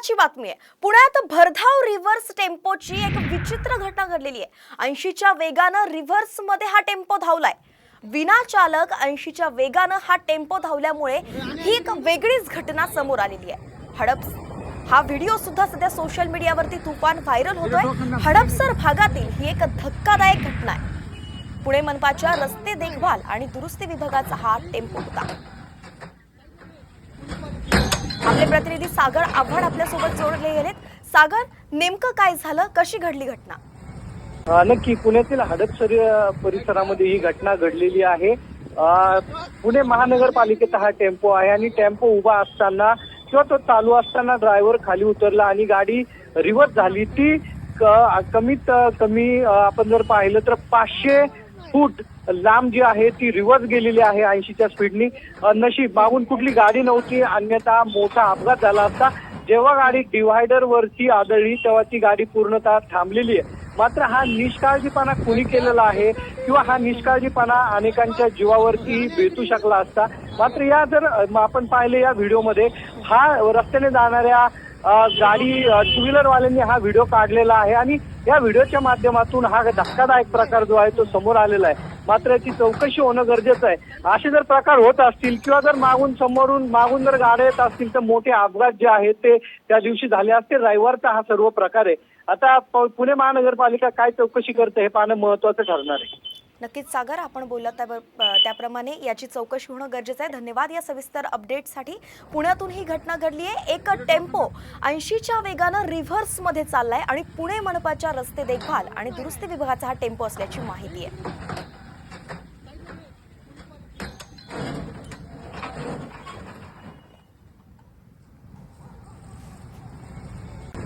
महत्वाची बातमी आहे. पुण्यात भरधाव रिव्हर्स टेम्पोची एक विचित्र घटना घडलेली आहे. ऐंशीच्या वेगानं रिव्हर्समध्ये हा टेम्पो धावलाय. विना चालक ऐंशीच्या वेगानं हा टेम्पो धावल्यामुळे ही एक वेगळीच घटना समोर आलेली आहे. हडप हा व्हिडिओ सुद्धा सध्या सोशल मीडियावरती तुफान व्हायरल होतोय. हडपसर भागातील ही एक धक्कादायक घटना आहे. पुणे मनपाच्या रस्ते देखभाल आणि दुरुस्ती विभागाचा हा टेम्पो होता. आपले प्रतिनिधी सागर आव्हाड आपल्यासोबत जोडले गेलेत. सागर नेमकं काय झालं? कशी घडली घटना? नक्की पुण्यातील हडपसर परिसरामध्ये ही घटना घडलेली आहे. पुणे महानगरपालिकेचा हा टेम्पो आहे आणि टेम्पो उभा असताना किंवा तो चालू असताना ड्रायव्हर खाली उतरला आणि गाडी रिव्हर्स झाली. ती क- कमीत कमी आपण जर पाहिलं तर पाचशे फूट लांब जी आहे ती रिव्हर्स गेलेली आहे ऐंशीच्या स्पीडनी. नशीब मागून कुठली गाडी नव्हती अन्यथा मोठा अपघात झाला असता. जेव्हा गाडी डिव्हायडर वरती आदळली तेव्हा ती गाडी पूर्णतः थांबलेली आहे. मात्र हा निष्काळजीपणा कुणी केलेला आहे किंवा हा निष्काळजीपणा अनेकांच्या जीवावरती बेतू शकला असता? मात्र या जर आपण पाहिले या व्हिडिओमध्ये हा रस्त्याने जाणाऱ्या गाडी टू व्हीलर वाल्यांनी हा व्हिडिओ काढलेला आहे आणि या व्हिडिओच्या माध्यमातून हा धक्कादायक प्रकार जो आहे तो समोर आलेला आहे. मात्र याची चौकशी होणं गरजेचं आहे. असे जर प्रकार होत असतील किंवा जर मागून समोरून मागून जर गाड्या येत असतील तर मोठे अपघात जे आहेत ते त्या दिवशी झाले असते. रविवारचा हा सर्व प्रकार आहे. आता पुणे महानगरपालिका काय चौकशी करते हे पाहणं महत्वाचं ठरणार आहे. नक्कीच सागर आपण बोलला त्या- त्याप्रमाणे याची चौकशी होणं गरजेचं आहे. धन्यवाद या सविस्तर अपडेटसाठी पुण्यातून ही घटना घडली आहे. एक टेम्पो ऐंशीच्या वेगानं रिव्हर्समध्ये चाललाय आणि पुणे मनपाच्या रस्ते देखभाल आणि दुरुस्ती विभागाचा हा टेम्पो असल्याची माहिती आहे.